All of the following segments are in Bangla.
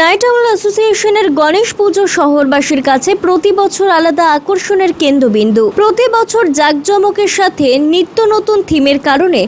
নাইট আউল অ্যাসোসিয়েশনের গণেশ পুজো শহরবাসীর কাছে প্রতি বছর আলাদা আকর্ষণের কেন্দ্রবিন্দু। প্রতি বছর জাঁকজমকের সাথে নিত্য নতুন থিমের কারণে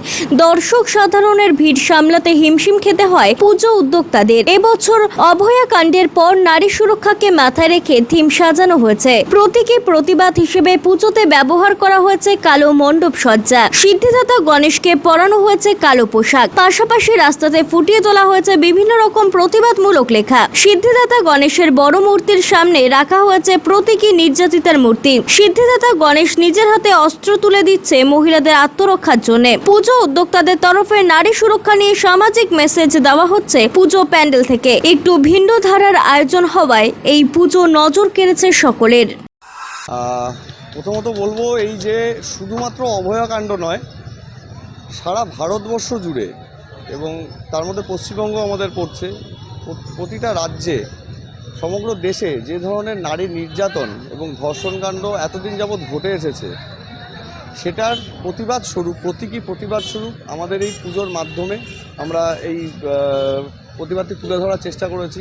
দর্শক সাধারণের ভিড় সামলাতে হিমশিম খেতে হয় পুজো উদ্যোক্তাদের। এবছর অভয়াকাণ্ডের পর নারী সুরক্ষাকে মাথায় রেখে থিম সাজানো হয়েছে। প্রতীকী প্রতিবাদ হিসেবে পুজোতে ব্যবহার করা হয়েছে কালো মণ্ডপ সজ্জা। সিদ্ধিদাতা গণেশকে পরানো হয়েছে কালো পোশাক। পাশাপাশি রাস্তাতে ফুটিয়ে তোলা হয়েছে বিভিন্ন রকম প্রতিবাদমূলক লেখা। সিদ্ধিদাতা গণেশের বড় মূর্তির সামনে রাখা হয়েছে প্রতীকী নির্যাতিতার মূর্তি। সিদ্ধিদাতা গণেশ নিজের হাতে অস্ত্র তুলে দিচ্ছে মহিলাদের আত্মরক্ষার জন্য। পুজো উদ্যোক্তাদের তরফে নারী সুরক্ষা নিয়ে সামাজিক মেসেজ দেওয়া হচ্ছে পুজো প্যান্ডেল থেকে। একটু ভিন্ন ধারার আয়োজন হওয়ায় এই পুজো নজর কেড়েছে সকলের। প্রথমত বলব এই যে শুধুমাত্র অভয়াকাণ্ড নয়, সারা ভারতবর্ষ জুড়ে এবং তার মধ্যে পশ্চিমবঙ্গ আমাদের পড়ছে প্রতিটা রাজ্যে, সমগ্র দেশে যে ধরনের নারী নির্যাতন এবং ধর্ষণকাণ্ড এতদিন যাবৎ ঘটে এসেছে, সেটার প্রতিবাদ স্বরূপ, প্রতীকী প্রতিবাদ স্বরূপ আমাদের এই পুজোর মাধ্যমে আমরা এই প্রতিবাদটি তুলে ধরার চেষ্টা করেছি।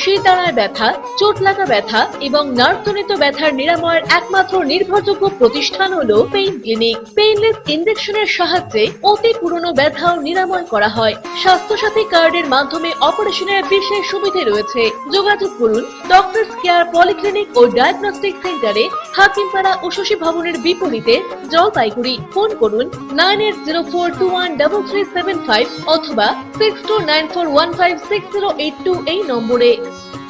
শিরদাঁড়ায় ব্যথা, চোট লাগা ব্যথা এবং নার্ভজনিত ব্যথার নিরাময়ের একমাত্র নির্ভরযোগ্য প্রতিষ্ঠান হলো পেইন ক্লিনিক। পেইনলেস ইনজেকশনের সাহায্যে অতি পুরনো ব্যথাও নিরাময় করা হয়। স্বাস্থ্যসাথী কার্ডের মাধ্যমে অপারেশনের বিশেষ সুবিধে রয়েছে। যোগাযোগ করুন ডক্টর কেয়ার পলিক্লিনিক ও ডায়াগনস্টিক সেন্টারে হাকিমপাড়া ও শশী ভবনের বিপরীতে জলপাইগুড়ি। ফোন করুন nine eight zero four two one double three seven five অথবা six two nine four one five six zero eight two এই নম্বরে। things.